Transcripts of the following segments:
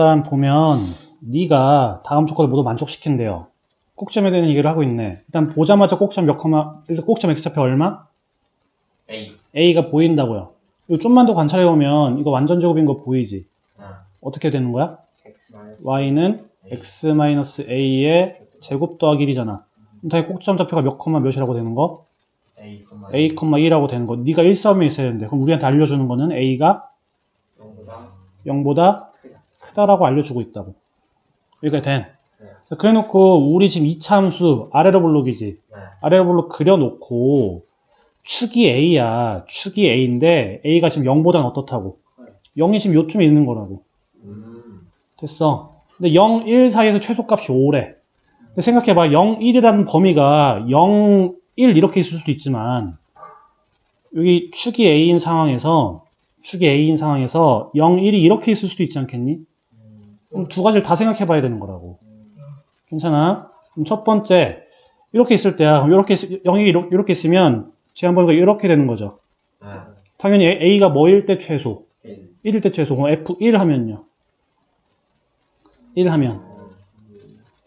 일단 보면 네가 다음 조건을 모두 만족시킨대요. 꼭점에 대한 얘기를 하고 있네. 일단 보자마자 꼭점 몇 컴마 일단 꼭점 x좌표 얼마? A. a가 보인다고요. 이거 좀만 더 관찰해 보면 이거 완전 제곱인 거 보이지? 아. 어떻게 되는 거야? Y는 x-a의 제곱 더하기 1이잖아. 그럼 꼭점 좌표가 몇 컴마 몇이라고 되는 거? A, a, 2라고 되는 거. 네가 1 싸움에 있어야 되는데 그럼 우리한테 알려주는 거는 a가 0보다 0보다 크다. 크다라고 알려주고 있다고. 여기가 된. 네. 자, 그래놓고 우리 지금 이차함수 아래로 블록이지. 네. 아래로 블록 그려놓고 축이 a야. 축이 a인데 a가 지금 0보다는 어떻다고? 네. 0이 지금 요쯤에 있는 거라고. 음. 됐어. 근데 0, 1 사이에서 최소값이 5래. 근데 생각해봐. 0, 1이라는 범위가 0, 1 이렇게 있을 수도 있지만 여기 축이 a인 상황에서 축이 a인 상황에서 0, 1이 이렇게 있을 수도 있지 않겠니? 음. 그럼 두 가지를 다 생각해 봐야 되는 거라고. 음. 괜찮아? 그럼 첫 번째, 이렇게 있을 때야. 그럼 이렇게, 있- 0이 이렇게, 있으면, 지난번에 이렇게 되는 거죠. 네. 당연히 A- A가 뭐일 때 최소? 1. 1일 때 최소. 그럼 F1 하면요. 1 하면.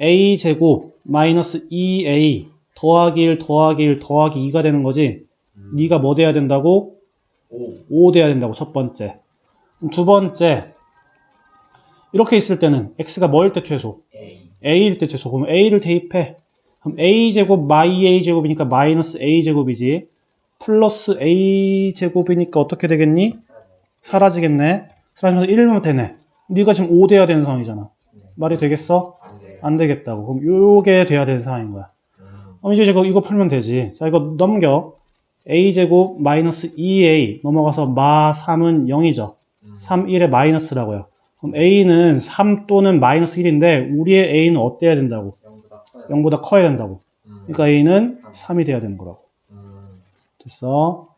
A 제곱 마이너스 2A 더하기 1 더하기 1 더하기 2가 되는 거지. 음. 네가 뭐 돼야 된다고? 5. 5 돼야 된다고, 첫 번째. 두 번째, 이렇게 있을 때는 X가 뭐일 때 최소? A. a일 때 최소. 그럼 a를 대입해. 그럼 a 제곱 마이 a 제곱이니까 마이너스 a 제곱이지. 플러스 a 제곱이니까 어떻게 되겠니? 사라지겠네. 사라지면서 1면 되네. 네가 지금 5 돼야 되는 상황이잖아. 네. 말이 되겠어? 안 되겠다고. 그럼 요게 돼야 되는 상황인 거야. 음. 그럼 이제 이거, 풀면 되지. 자, 이거 넘겨. a 제곱 마이너스 2a 넘어가서 마 3은 0이죠. 음. 3, 1의 마이너스라고요. 그럼 a는 3 또는 마이너스 1인데 우리의 a는 어때야 된다고? 0보다 커요. 0보다 커야 된다고. 음. 그러니까 a는 3이 돼야 되는 거라고. 음. 됐어? 음.